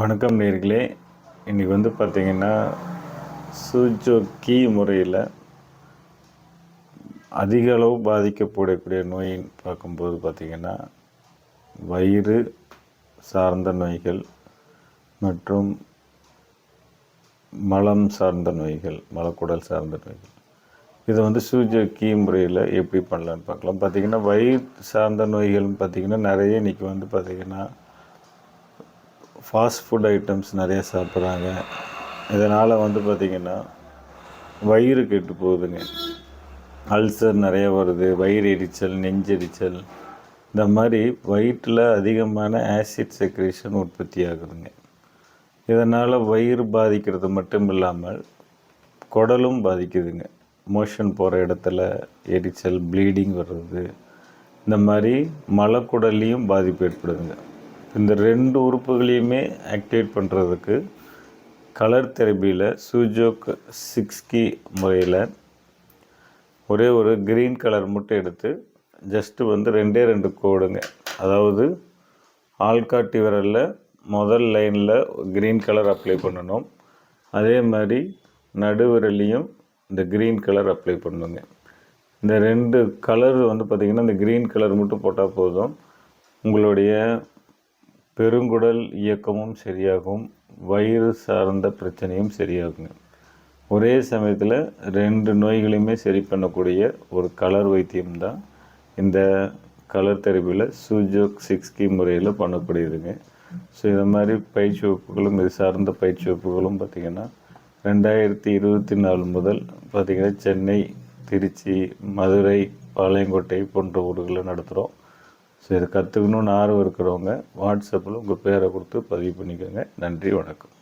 வணக்கம் நேர்களே. இன்றைக்கி வந்து பார்த்திங்கன்னா சூஜோக்கி முறையில் அதிக அளவு பாதிக்கப்படக்கூடிய நோயின்னு பார்க்கும்போது பார்த்திங்கன்னா வயிறு சார்ந்த நோய்கள் மற்றும் மலம் சார்ந்த நோய்கள் மலக்குடல் சார்ந்த நோய்கள். இதை வந்து சூஜோக்கி முறையில் எப்படி பண்ணலான்னு பார்க்கலாம். பார்த்திங்கன்னா வயிறு சார்ந்த நோய்கள்னு பார்த்திங்கன்னா நிறைய இன்றைக்கி வந்து பார்த்திங்கன்னா ஃபாஸ்ட் ஃபுட் ஐட்டம்ஸ் நிறைய சாப்பிட்றாங்க. இதனால் வந்து பார்த்திங்கன்னா வயிறு கெட்டு போகுதுங்க. அல்சர் நிறைய வருது வயிறு எரிச்சல் நெஞ்செரிச்சல் இந்த மாதிரி வயிற்றில் அதிகமான ஆசிட் செக்ரேஷன் உற்பத்தி ஆகுதுங்க. இதனால் வயிறு பாதிக்கிறது மட்டும் இல்லாமல் குடலும் பாதிக்குதுங்க. மோஷன் போகிற இடத்துல எரிச்சல் ப்ளீடிங் வர்றது. இந்த மாதிரி மலக்குடல்லையும் பாதிப்பு ஏற்படுதுங்க. இந்த ரெண்டு உறுப்புகளையுமே ஆக்டிவேட் பண்ணுறதுக்கு கலர் தெரப்பியில் சூஜோக் சிக்ஸ்கி முறையில் ஒரே ஒரு க்ரீன் கலர் மட்டும் எடுத்து ஜஸ்ட்டு வந்து ரெண்டே ரெண்டு கோடுங்க. அதாவது ஆள்காட்டி விரலில் முதல் லைனில் க்ரீன் கலர் அப்ளை பண்ணணும். அதே மாதிரி நடுவிரலையும் இந்த க்ரீன் கலர் அப்ளை பண்ணுங்க. இந்த ரெண்டு கலர் வந்து பார்த்திங்கன்னா இந்த க்ரீன் கலர் மட்டும் போட்டால் போதும். உங்களுடைய பெருங்குடல் இயக்கமும் சரியாகும் வயிறு சார்ந்த பிரச்சனையும் சரியாகுங்க. ஒரே சமயத்தில் ரெண்டு நோய்களையுமே சரி பண்ணக்கூடிய ஒரு கலர் வைத்தியம் தான் இந்த கலர் தெரப்பியில் சூஜோக் சிக்ஸ்கி முறையில் பண்ணக்கூடியதுங்க. ஸோ இந்த மாதிரி பயிற்சி வகுப்புகளும் இது சார்ந்த பயிற்சி வகுப்புகளும் பார்த்திங்கன்னா ரெண்டாயிரத்தி இருபத்தி நாலு முதல் பார்த்திங்கன்னா சென்னை திருச்சி மதுரை பாளையங்கோட்டை போன்ற ஊர்களில் நடத்துகிறோம் ஸோ இதை கற்றுக்கணுன்னு ஆர்வம் இருக்கிறவங்க வாட்ஸ்அப்பில் உங்கள் பேரை கொடுத்து பதிவு பண்ணிக்கோங்க. நன்றி வணக்கம்.